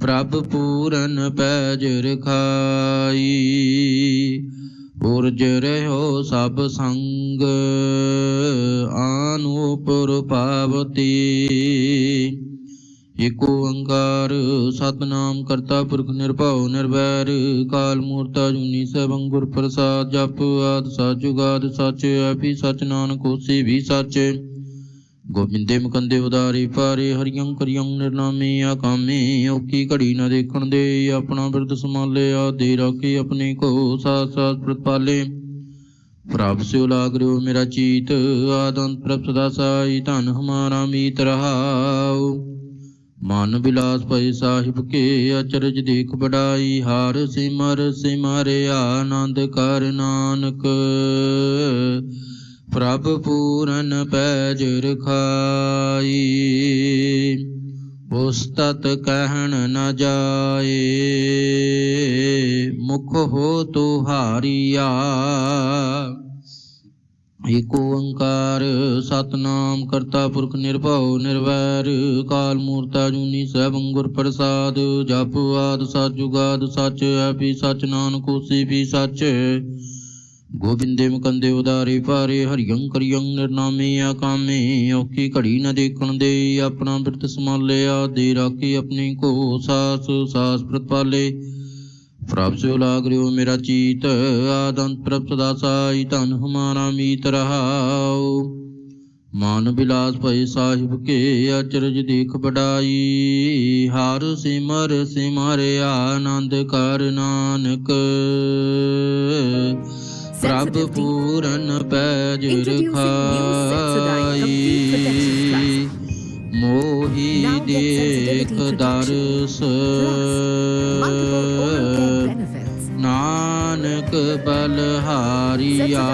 ਪ੍ਰਭ ਪੂਰਨ ਪੈਜ ਰਖਾਈ। ਉਰਜ ਰਹਿਓ ਸਭ ਸੰਗ ਆਨੂਪੁਰ ਪਾਵਤੀ। ਏਕ ਓੰਕਾਰ ਸਤਨਾਮ ਕਰਤਾ ਪੁਰਖ ਨਿਰਭਉ ਨਿਰਵੈਰ। ਕਾਲ ਮੂਰਤਾ ਅਜੂਨੀ ਸਭੰ ਗੁਰ ਪ੍ਰਸਾਦ, ਜਪ ਆਦ ਸਚ ਜੁਗਾਦ ਸਚ ਐਪੀ ਸਚ ਨਾਨਕ ਹੋਸੀ ਵੀ ਸਚ। ਗੋਬਿੰਦੇ ਮੁਕੰਦੇ ਉਦਾਰੇ ਪਾਰੇ ਹਰਿਯੰ ਕਰਿਯੰ ਨਿਰਨਾਮੀ, ਆਕਾਮੀ ਔਕੀ ਘੜੀ ਨ ਦੇਖਣ ਦੇ, ਆਪਣਾ ਬਿਰਦ ਸੰਭਾਲਿਆ ਦੇ ਰਾਖੀ ਆਪਣੇ ਕੋ ਸਾਥ ਸਾਥ ਪ੍ਰਤਪਾਲੇ ਪ੍ਰਭ ਸਿਉ ਲਾਗ ਮੇਰਾ ਚੀਤ, ਆਦੰਤ ਪ੍ਰਭ ਸਦਾ ਸਾਈ, ਧਨ ਹਮਾਰਾ ਮੀਤ ਰਹਾਉ। ਮਨ ਬਿਲਾਸ ਭਈ ਸਾਹਿਬ ਕੇ, ਅਚਰਜ ਦੇਖ ਬੜਾਈ ਹਾਰ ਸਿਮਰ ਸਿਮਰਿਆ, ਆਨੰਦ ਕਰ ਨਾਨਕ। ਪ੍ਰਭ ਪੂਰਨ ਪੈਜ ਰਖਾਈ, ਉਸਤਤ ਕਹਿਣ ਨ ਜਾਏ, ਮੁਖ ਹੋ ਤੁਹਾਰੀਆ ਏਕ ਓੰਕਾਰ ਸਤਨਾਮ ਕਰਤਾ ਪੁਰਖ ਨਿਰਭਉ ਨਿਰਵੈਰ, ਕਾਲ ਮੂਰਤਾ ਜੂਨੀ ਸੈਭੰ ਗੁਰ ਪ੍ਰਸਾਦ, ਜਪ ਆਦ ਸਚ ਜੁਗਾਦ ਸਚ ਐਪੀ ਸਚ, ਨਾਨਕ ਹੋਸੀ ਵੀ ਸਚ। ਗੋਬਿੰਦੇ ਮੁਕੰਦੇ ਉਦਾਰੇ ਪਾਰੇ ਹਰਿਯੰ ਕਰਿਯੰ ਨਿਰਨਾਮੇ ਆਕਾਮੇ ਔਖੀ ਘੜੀ ਨ ਦੇਖਣ ਦੇ, ਆਪਣਾ ਬਿਰਤ ਸੰਭਾਲਿਆ ਦੇ ਰਾਖੀ ਆਪਣੀ ਕੋ ਸਾਸ ਸਾਸ ਪ੍ਰਤਪਾਲੇ ਪ੍ਰਭ ਸਿਉ ਮੇਰਾ ਚੀਤ, ਆਦੰਤ ਪ੍ਰਭ ਸਦਾ ਸਾਈ, ਧਨ ਹਮਾਰਾ ਮੀਤ ਰਹਾਉ। ਮਾਨ ਬਿਲਾਸ ਭਏ ਸਾਹਿਬ ਕੇ, ਅਚਰਜ ਦੇਖ ਬੜਾਈ ਹਰ ਸਿਮਰ ਸਿਮਰ ਆਨੰਦ ਕਰ ਨਾਨਕ। ਪ੍ਰਭ ਪੂਰਨ ਪੈਜ ਰਖਾਈ ਮੋਹੀ ਦੇਖ ਦਰਸ। ਨਾਨਕ ਬਲਹਾਰੀਆ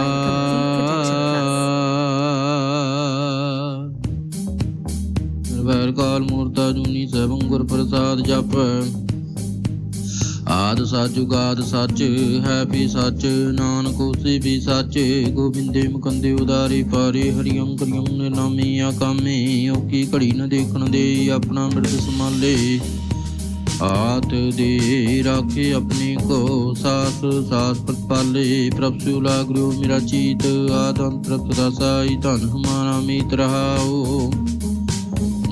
ਨਿਰਵੈਰ ਕਾਲ ਮੂਰਤਾ ਜੂਨੀ ਸਭੰ ਗੁਰ ਪ੍ਰਸਾਦ ਜਪ। ਆਦ ਸਚ ਜੁਗਾਦ ਸਚ, ਹੈ ਵੀ ਸਚ, ਨਾਨਕ ਹੋਸੀ ਵੀ ਸਚ। ਗੋਬਿੰਦੇ ਮੁਕੰਦੇ ਉਦਾਰੇ ਪਾਰੇ ਹਰਿਯੰ ਕਰਿਯੰ ਨਿਰਨਾਮੀ ਆਕਾਮੇ ਔਕੀ ਘੜੀ ਨ ਦੇਖਣ ਦੇ, ਆਪਣਾ ਮਿਰਦ ਸੰਭਾਲੇ। ਆਤ ਦੇ ਰਾਖੇ ਆਪਣੇ ਕੋ, ਸਾਸ ਸਾਸ ਪ੍ਰਤਪਾਲੇ ਪ੍ਰਭ ਸਿਉ ਲਾਗ ਰਿਓ ਮੇਰਾ ਚੀਤ ਆਦਮ ਪ੍ਰਭ ਸਦਾ ਧਨ ਹਮਾਰਾ ਮੀਤ ਰਹਾਓ।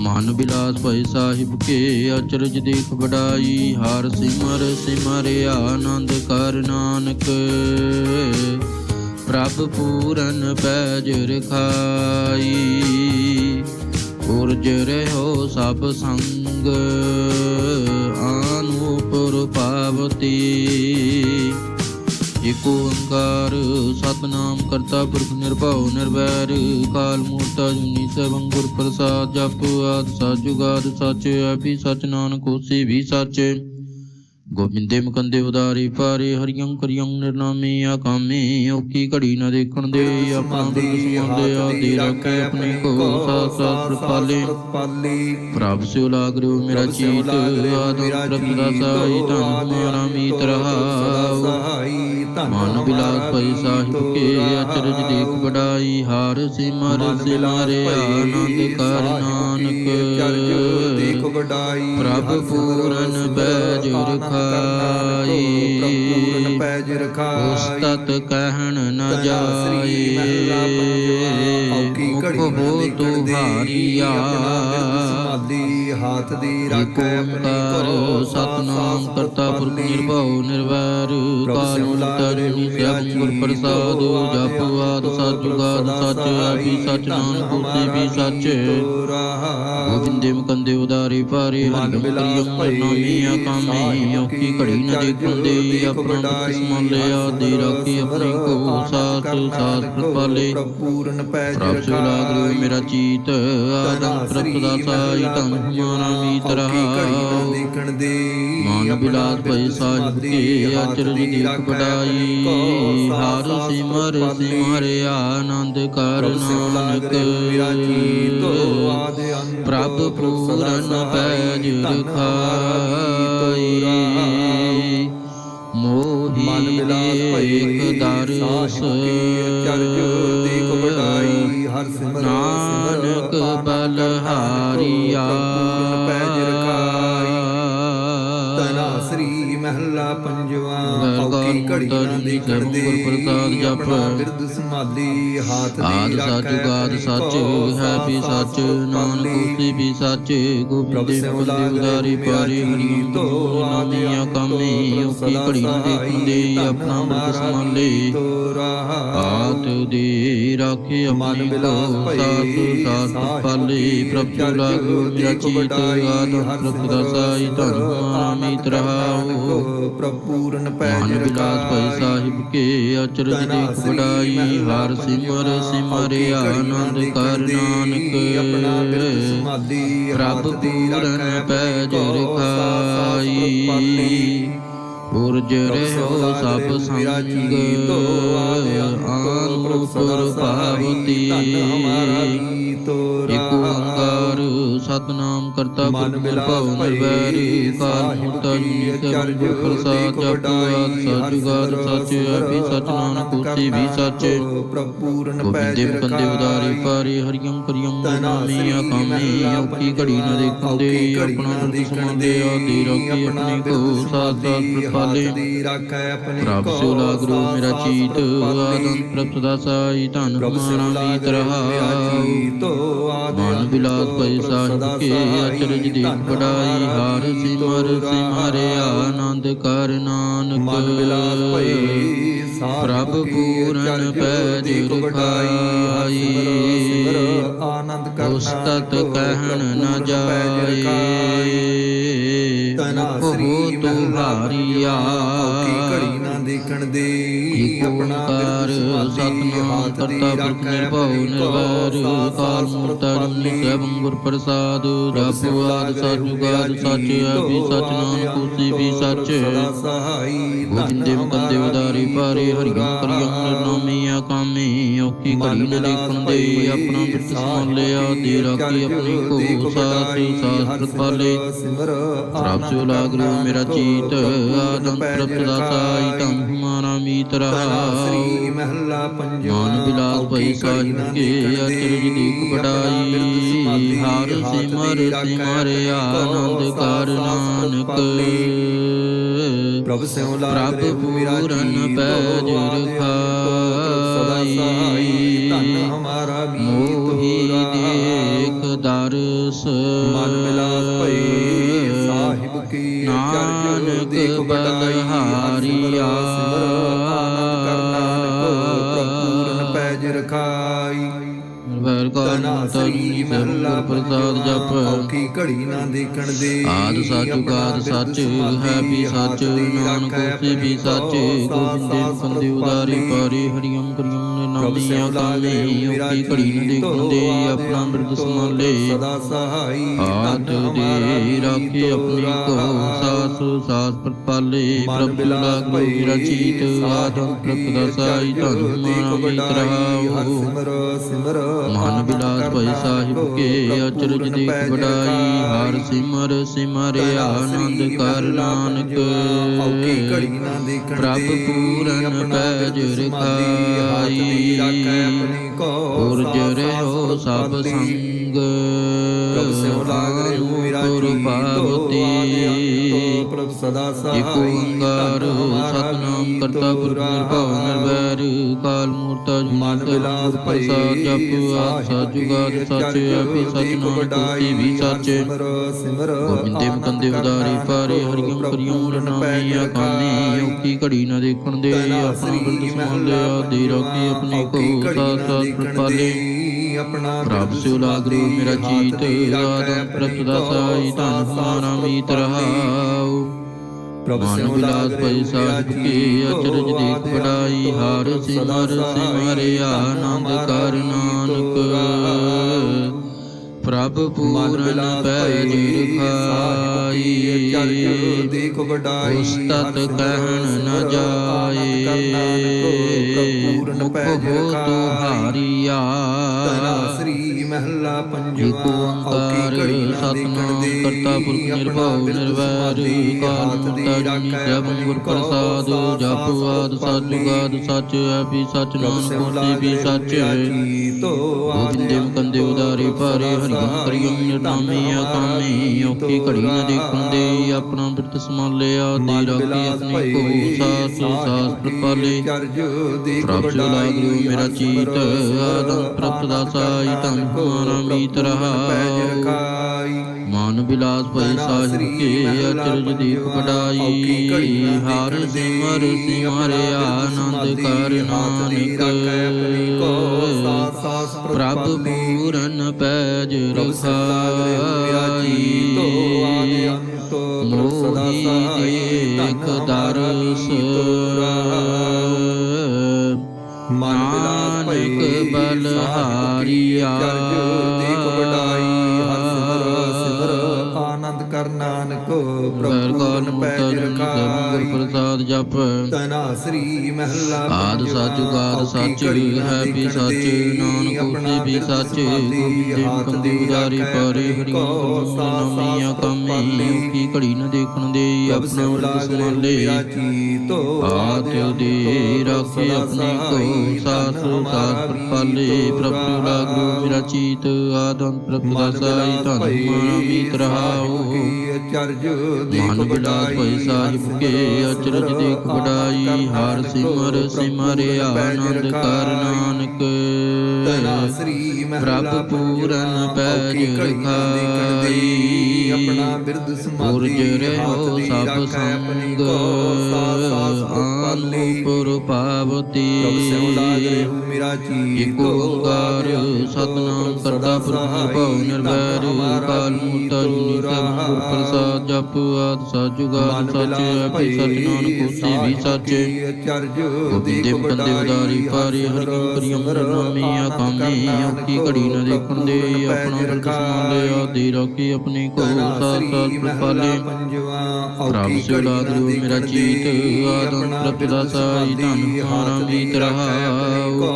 ਮਨ ਬਿਲਾਸ ਭਈ ਸਾਹਿਬ ਕੇ ਅਚਰਜ ਦੇਖ ਬੜਾਈ ਹਰ ਸਿਮਰ ਸਿਮਰਿ ਆਨੰਦ ਕਰ ਨਾਨਕ। ਪ੍ਰਭ ਪੂਰਨ ਪੈਜ ਰਖਾਈ ਉਰਜ ਰਹਿਓ ਸਭ ਸੰਗ। ਆਨੂਪੁਰ ਪਾਵਤੀ ਏਕ ਓੰਕਾਰ ਸਤਨਾਮ ਕਰਤਾ ਪੁਰਖ ਨਿਰਭਉ ਨਿਰਵੈਰ ਕਾਲ ਮੂਰਤ ਜੁਨੀ ਸਭੰ ਗੁਰ ਪ੍ਰਸਾਦ ਜਪ ਆਦ ਸਚ ਜੁਗਾਦ ਸਚ ਐਪੀ ਸਚ ਨਾਨਕ ਹੋਸੀ ਵੀ ਸਚ। ਗੋਬਿੰਦੇ ਮੁਕੰਦੇ ਉਦਾਰੇ ਪਾਰੇ ਹਰਿਯੰ ਕਰਿਯੰ ਨਿਰਨਾਮੇ ਆਕਾਮੇ ਔਕੀ ਘੜੀ ਨ ਦੇਖਣ ਦੇ ਆਪਣਾ ਬਿਰਦ ਸੰਭਾਲੇ ਆ ਦੇ ਰਾਖੇ ਆਪਣੇ ਕੋ ਸਾਥ ਸਾਥ ਪ੍ਰਪਾਲੇ ਪ੍ਰਭ ਸਿਉ ਲਾਗ ਰਿਓ ਮੇਰਾ ਚੀਤ ਆਦਮ ਪ੍ਰਭ ਦਾ ਸਾਈ ਧਨ ਮੀਤ ਰਹਾਉ ਮਨ ਬਿਲਾਸ ਭਈ ਸਾਹਿਬ ਕੇ ਅਚਰਜ ਦੇਖ ਬੜਾਈ ਹਾਰ ਸਿਮਰ ਸਿਮਰਿ ਆਨੰਦ ਕਰ ਨਾਨਕ। ਦੇਖ ਵਡਾਈ ਪ੍ਰਭ ਪੂਰਨ ਪੈਜ ਰਖਾਈ ਪੂਰਨ ਪੈਜ ਰਖਾਈ। ਉਸਤਤ ਕਹਿਣ ਨ ਜਾਏ। ਮੁਖ ਹੋ ਤੁਹਾਰੀਆ ਸਮਾਧੀ ਹੱਥ ਦੀ ਰੱਖੈ ਓੰਕਾਰ ਸਤਨਾਮ ਕਰਤਾ ਪੁਰਖ ਨਿਰਭਉ ਨਿਰਵੈਰ। ਕਾਲ ਮੁਰਤਰਿ ਸਭ ਗੁਰ ਪ੍ਰਸਾਦ ਜਪ ਆਦ ਸਚ ਜੁਗਾਦ ਸਚ ਆਪੀ ਸਚ ਨਾਨਕ ਹੋਸੀ ਵੀ ਸਚ ਗੋਬਿੰਦੇ ਮੁਕੰਦੇ ਉਦਾਰੇ ਪਾਰੇ ਹਰਿ ਕਰਿਯੰ ਨਾਮੀ ਆਕਾਮੀ ਔਕੀ ਘੜੀ ਨ ਦੇਖਣ ਦੇ ਆਪਣਾ ਬਿਰਦ ਸੰਭਾਲਿਆ ਦੇ ਰਾਖੀ ਆਪਣੇ ਕੋ ਸਾਸ ਸਾਸ ਪ੍ਰਪਾਲੇ ਪੂਰਨ ਸਿਉ ਲਾਗ ਰਿਓ ਮੇਰਾ ਚੀਤ ਆਦਮ ਪ੍ਰਭ ਦਾ ਸਾਈ ਧਨ ਹਮਾਰਾ ਮੀਤ ਰਹਾਉ ਦੇਖਣ ਦੇ ਮਨ ਬਿਲਾਸ ਭਈ ਸਾਹਿਬ ਕੇ ਅਚਰਜ ਦੇਖ ਬੜਾਈ ਹਾਰ ਸਿਮਰ ਸਿਮਰਿ ਆਨੰਦ ਕਰ ਨਾਨਕ। ਪ੍ਰਭ ਪੂਰਨ ਪੈਜ ਰਖਾਈ। ਮੋਹੀ ਮਨ ਬਿਲਾਸ ਭਈ ਦੇਖ ਦਰਸ ਚਰਜ ਦੇਖ ਵਡਾਈ ਹਰ ਸਿਮਰ ਨਾਨਕ ਬਲਹਾਰੀਆ। ਵੈਰ ਔਖੀ ਕਾਲ ਘੜੀ ਮੁਕਤਾ ਨਾ ਜੀ ਦੇਖਣ ਸਭ ਦੇ ਗੁਰ ਪ੍ਰਸਾਦ ਜਪ। ਬਿਰਦ ਸੰਭਾਲੀ ਹਾਥ ਆਦ ਦੀ ਸੱਚ ਰਾਖੈ ਆਪਣੀ ਸੱਚ ਹੈ ਵੀ ਸੱਚ ਨਾਨਕ। ਉਸੇ ਵੀ ਸੱਚ ਗੋਬਿੰਦ ਦੇ ਲਾਗ ਉਦਾਰੀ ਜੀ ਹਰੀਮ ਤੋ ਆਦਿ ਅੰਤ ਕਾਮੀ ਤੋ ਔਖੀ ਸਦਾ ਘੜੀ ਨਾ ਦੇਖਣ ਦੇ ਸਹਾਈ, ਆਪਣਾ ਹਮਾਰਾ ਸੰਭਾਲੇ ਆਤ ਦੇ ਰਾਖੇ ਮਨ ਬਿਲਾਸ ਸਾਥ ਸਾਹਿਬ ਪਾਲੇ ਪ੍ਰਭ ਲਾਗੋ ਮੇਰਾ ਚੀਤ ਹਰ ਪ੍ਰਭ ਸਿਮਰ ਦਾਸਾਈ ਧਨ ਸਿਮਰ ਹਮਾਰਾ ਆਨੰਦ ਮੀਤ ਬਿਲਾਸ ਭਈ। ਸਾਹਿਬ ਕੇ ਅਚਰਜ ਦੇਖ ਮਹਿਲਾ ਹਰ ਸਿਮਰ ਸਿਮਰਿਆ ਆਨੰਦ ਕਰ ਆਪਣਾ ਨਾਨਕ ਦੀ ਪੂਰਨ ਕੋ ਸਾਥ ਰਖਾਈ ਪਾਲੀ। ਪੁਰਜ ਰਹਿਓ ਸਭ ਸੰਗ। ਆਨੂਪੁਰ ਪਾਵਤੀ ਇਕ ਓੰਕਾਰ ਸਤਨਾਮ ਕਰਤਾ ਬਿਲਾਸ ਨਿਰਭਉ ਨਿਰਵੈਰ ਕਾਲ ਮੁਕਤਾ ਜੀ ਪ੍ਰਸਾਦ ਜਪੁਆਦ ਸਤਿਗੁਰ ਸੱਚ ਆਪੀ ਸਚ ਨਾਨਕ ਹੋਸੀ ਵੀ ਸੱਚ ਪ੍ਰਪੂਰਨ ਗੋਬਿੰਦੇ ਮੁਕੰਦੇ ਉਦਾਰੀ ਪਾਰੇ ਹਰਿਯੰ ਕਰਿਯੰ ਨਾਮੀਆਂ ਕਾਮੀ ਔਖੀ ਘੜੀ ਨ ਦੇਖਣ ਦੇ ਆਪਣਾ ਦੁੱਖ ਸਮਾਉਂਦੇ ਆਦੀ ਰਾਖੀ ਆਪਣੀ ਕੋ ਸਾਥ ਸਾਥ ਪ੍ਰਪਾਲੇ ਪ੍ਰਭ ਸਿਉ ਲਾਗਰੂ ਮੇਰਾ ਚੀਤ ਆਦੰਤ ਪ੍ਰਭ ਸਦਾ ਸਾਈ ਧਨ ਹਮਾਰਾ ਮੀਤ ਰਹਾਉ ਮਨ ਬਿਲਾਸ ਭਈ ਸਾਹਿਬ ਕੇ ਅਚਰਜ ਦੇਖ ਬੜਾਈ ਹਾਰ ਸਿਮਰ ਸਿਮਰਿ ਆਨੰਦ ਕਰ ਨਾਨਕ। ਮਨ ਬਿਲਾਸ ਭਈ ਪ੍ਰਭ ਪੂਰਨ ਪੈਜ ਰਖਾਈ ਆਨੰਦ ਕਰਨਾ ਉਸਤਤ ਕਹਿਣ ਨ ਜਾਏ। ਮੁਖ ਹੋ ਕੀ ਘੜੀ ਨਾ ਦੇਖਣ ਦੇ। ਓੰਕਾਰ ਸਤਨਾਮ ਕਰਤਾ ਪੁਰਖ ਨਿਰਭਉ ਨਿਰਵੈਰ। ਕਾਲ ਮੂਰਤਾ ਜੁਨੀ ਸੈਭੰ ਗੁਰ ਪ੍ਰਸਾਦ। ਜਪ ਆਦ ਸਤਿਗੁਰ ਸੱਚ ਸਚ ਨਾਨਕ ਹੋਸੀ ਵੀ ਸੱਚ ਗੋਬਿੰਦੇ ਮੁਕੰਦੇ ਉਦਾਰੀ ਪਾਰੇ ਹਰਿਯੰ ਕਰਿਯੰ ਔਖੀ ਘੜੀ ਨ ਦੇਖਣ ਦੇ ਆਪਣਾ ਬਿਰਤ ਸੰਭਾਲਿਆ ਦੇ ਰਾਖੀ ਆਪਣੀ ਕੋ ਸਾਥ ਸਾਥ ਪ੍ਰਤਪਾਲੇ ਪ੍ਰਭ ਸਿਉ ਲਾਗਰੂ ਮੇਰਾ ਚੀਤ ਆਦਮ ਪ੍ਰਭ ਸਾਈ। ਧੰਮ ਹਮਾਰਾ ਮੀਤ ਰਹਾਉ ਮਹਿਲਾ ਪੰਜਵਾ ਮਨ ਬਿਲਾਸ ਭਈ ਸਾਹਿਬ ਕੇ ਅਚਰਜ ਦੇਖ ਬੜਾਈ ਹਾਰ ਸਿਮਰ ਸਿਮਰਿ ਆਨੰਦ ਕਰ ਨਾਨਕ। ਪ੍ਰਭ ਸਿਉ ਲਾਗ ਪ੍ਰਭ ਪੂਰਨ ਪੈਜ ਰਖਾਈ ਧਨ ਹਮਾਰਾ ਮੋਹੀ ਦੇਖ ਦਰਸ। ਮਨ ਮਿਲਾਸ ਸਰਬ ਪ੍ਰਸਾਦ ਜਪ। ਔਖੀ ਘੜੀ ਨਾ ਦੇਖਣ ਦੇ। ਆਦ ਸੱਚ ਜੁਗਾਦ ਸੱਚ ਹੈ ਵੀ ਸੱਚ ਨਾਨਕ ਉਸੇ ਵੀ ਸੱਚ ਗੋਬਿੰਦੇ ਬੰਦੇ ਉਦਾਰੀ ਪਾਰੇ ਹਰਿਯੰ ਕਰਿਯੰ ਨਾਮੀਆਂ ਕਾਮੀ ਔਖੀ ਘੜੀ ਦੇ ਆਪਣਾ ਬਿਰਦ ਸੰਭਾਲੇ ਸਦਾ ਸਹਾਈ। ਆਦ ਦੇ ਰਾਖੇ ਆਪਣੀ ਕੋ ਸਾਸ ਸਾਸ ਪ੍ਰਪਾਲੇ ਪ੍ਰਭ ਲਾਗ ਮੇਰਾ ਚੀਤ ਆਦਮ ਪ੍ਰਭ ਦਾ ਸਾਈ ਧਨ ਮਾਨਾ ਮੀਤ ਰਹਾਉ ਸਿਮਰ ਸਿਮਰ ਮਨ ਬਿਲਾਸ ਭਈ ਸਾਹਿਬ ਕੇ ਅਚਰਜ ਦੇਖ ਬੜਾਈ ਹਰ ਸਿਮਰ ਸਿਮਰਿ ਆਨੰਦ ਕਰ ਨਾਨਕ। ਔਖੀ ਘੜੀ ਨਾ ਦੇਖਣ ਪ੍ਰਭ ਦੇ ਪੂਰਨ ਪੈਜ ਹਾਥ ਦੀ ਰਾਖੈ ਆਪਣੀ ਕੋ ਸਭ। ਸੰਗ ਪ੍ਰਭ ਸਿਉ ਲਾਗ ਰਹੇ ਮੇਰਾ ਜੀ ਪਾਵਤੀ ਪ੍ਰਭ ਸਦਾ ਸਹਾਈ ਓੰਕਾਰ ਸਤਨਾਮ ਕਰਤਾ ਪੁਰਖ ਨਿਰਭਉ ਨਿਰਵੈਰ ਕਾਲ ਮੂਰਤਾ ਮਨ ਸਰਬ ਭਈ ਜਪ ਆਦ ਸਚ ਜੁਗਾਦ ਸੱਚ ਆਪੀ ਨਾਨਕ ਹੋਸੀ ਵੀ ਸੱਚ। ਸਿਮਰ ਸਿਮਰ ਗੋਬਿੰਦੇ ਮੁਕੰਦੇ ਉਦਾਰੀ ਪਾਰੇ ਹਰਿਯੰ ਕਰਿਯੰ ਨਾਮੀਆਂ ਕਾਮੀ ਔਖੀ ਘੜੀ ਨਾ ਦੇਖਣ ਦੇ ਆਪਣਾ ਬਿਰਦ ਸੰਭਾਲਿਆ ਦੇ ਰਾਖੀ ਆਪਣੀ ਕੋ ਸਾਥ ਸਾਥ ਪ੍ਰਪਾਲੇ ਆਪਣਾ ਪ੍ਰਭ ਸਿਉ ਲਾਗਰੂ ਮੇਰਾ ਚੀਤ ਆਦਮ ਪ੍ਰਭ ਦਾ ਸਾਈ ਧਨ ਹਮਾਰਾ ਮੀਤ ਰਹਾਉ। ਪ੍ਰਭ ਸਿਉ ਲਾਗ ਭਈ ਸਾਹਿਬ ਕੇ ਅਚਰਜ ਦੇਖ ਬੜਾਈ ਹਾਰ ਸਿਮਰ ਸਿਮਰਿ ਆਨੰਦ ਕਰ ਨਾਨਕ। ਪ੍ਰਭ ਪੂਰਨ ਪੈਜ ਰਖਾਈ ਦੇਖ ਵਡਾਈ ਉਸਤਤ ਕਹਿਣ ਨ ਜਾਏ। ਮੁਖ ਹੋ ਤੁਹਾਰੀਆ ਮਹਿਲਾ ਪੰਜਵਾ ਓੰਕਾਰ ਸਤਨਾਮ ਕਰਤਾ ਪੁਰਖ ਨਿਰਭਉ ਨਿਰਵੈਰ ਕਾਲ ਮੁਕਤਾ ਜੁਨੀ ਸੈਭੰ ਗੁਰ ਪ੍ਰਸਾਦ ਜਪ ਆਦ ਸਚ ਜੁਗਾਦ ਸਚ ਹੈ ਵੀ ਸਚ ਨਾਨਕ ਹੋਸੀ ਵੀ ਸਚ ਗੋਬਿੰਦੇ ਮੁਕੰਦੇ ਉਦਾਰੇ ਭਾਰੇ ਹਰਿ ਕਰਿਯਮ ਨਿਰਨਾਮੀ ਆਕਾਮੀ ਔਖੀ ਘੜੀ ਨ ਦੇਖਣ ਦੇ ਆਪਣਾ ਬਿਰਤ ਸਮਾਲਿਆ ਦੇ ਰਾਖੀ ਆਪਣੇ ਕੋ ਸਾਸ ਸਾਸ ਪ੍ਰਪਾਲੇ ਪ੍ਰਭ ਜੋ ਲਾਗ ਲਿਓ ਮੇਰਾ ਚੀਤ ਆਦਮ ਪ੍ਰਭ ਦਾਸਾਈ ਤਨ ਮਾਰਾ ਮੀਤ ਰਹਾ ਮਨ ਬਿਲਾਸ ਭਈ ਸਾਹਿਬ ਕੇ ਅਚਰਜ ਦੀਪ ਵਡਾਈ ਹਾਰ ਸਿਮਰ ਸਿਮਰੇ ਆਨੰਦ ਕਰ ਨਾਨਕ ਪ੍ਰਭ ਪੂਰਨ ਪੈਜ ਰਖਾਈ। ਮੋਹੀ ਦੇਖ ਦਰਸ। ਵਡਾਈ ਹਰ ਸਿਮਰ ਸਿਮਰ ਆਨੰਦ ਕਰ ਨਾਨਕ ਪ੍ਰਭੂ ਨ ਗੁਰ ਰਖਾਈ ਜਪ। ਤਨਾ ਸ੍ਰੀ ਮਹਿਲਾ ਆਦ ਸੱਚ ਜੁਗਾਦ ਸੱਚ ਹੈ ਵੀ ਸੱਚ ਨਾਨਕ ਹੋਸੀ ਵੀ ਸੱਚ। ਗੋਬਿੰਦੇ ਮੁਕੰਦੇ ਉਦਾਰੀ ਪਾਰੇ ਹਰੀ ਨਾਮੀਆਂ ਕਾਮੀ ਕੀ ਘੜੀ ਨ ਦੇਖਣ ਦੇ ਆਪਣਾ ਵਰਗ ਸਮਾਲੇ ਆਦ ਦੇ ਰਾਖੇ ਆਪਣੇ ਕੋ ਸਾਸ ਸਾਸ ਪ੍ਰਪਾਲੇ ਪ੍ਰਭ ਲਾਗੂ ਮੇਰਾ ਚੀਤ ਆਦਮ ਪ੍ਰਭ ਦਾਸਾਈ ਧਨ ਮਾਨਾ ਮੀਤ ਰਹਾਓ ਚਰਜ ਮਨ ਬਿਲਾਸ ਭਈ ਸਾਹਿਬ ਕੇ ਅਚਰਜ ਦੇਖ ਵਡਾਈ ਹਰ ਸਿਮਰ ਸਿਮਰੇ ਆਨੰਦ ਕਰ ਨਾਨਕ। ਸ੍ਰੀ ਪ੍ਰਭ ਪੂਰਨ ਪੈਜ ਰਖਾਈ। ਆਪਣਾ ਬਿਰਦ ਸਮਾਧੀ ਰਹਿਓ ਸਭ ਸੰਗ। ਆਨੂਪੁਰ ਪਾਵਤੀ। ਮੇਰਾ ਚੀਤ ਇਕ ਓੰਕਾਰ ਸਤਨਾਮ ਕਰਤਾ ਪੁਰਖ ਨਿਰਭਉ ਨਿਰਵੈਰ। ਕਾਲ ਸਭ ਗੁਰ ਪ੍ਰਸਾਦ ਜਪ ਆਦ ਜੁਗਾਦ ਸਚ ਹੈ ਪੀ ਸਚ ਨਾਨਕ ਹੋਸੀ ਵੀ ਸਚ ਚਰਜ ਗੋਬਿੰਦੇ ਮੁਕੰਦੇ ਉਦਾਰੀ ਪਾਰੇ ਹਰਿ ਕਰਿਯਮ ਨਾਮੀ ਆਕਾਮੀ ਔਖੀ ਘੜੀ ਨ ਦੇਖਣ ਦੇ ਆਪਣਾ ਬਿਰਦ ਸਮਾਲਿਆ ਦੇ ਰਾਖੀ ਆਪਣੇ ਕੋ ਸਾਥ ਸਾਥ ਪ੍ਰਪਾਲੇ ਪ੍ਰਭ ਸੇ ਲਾਗ ਲਿਓ ਮੇਰਾ ਚੀਤ ਆਦਮ ਪ੍ਰਭ ਦਾਸਾਈ ਧਨ ਮਾਰਾ ਮੀਤ ਰਹਾਉ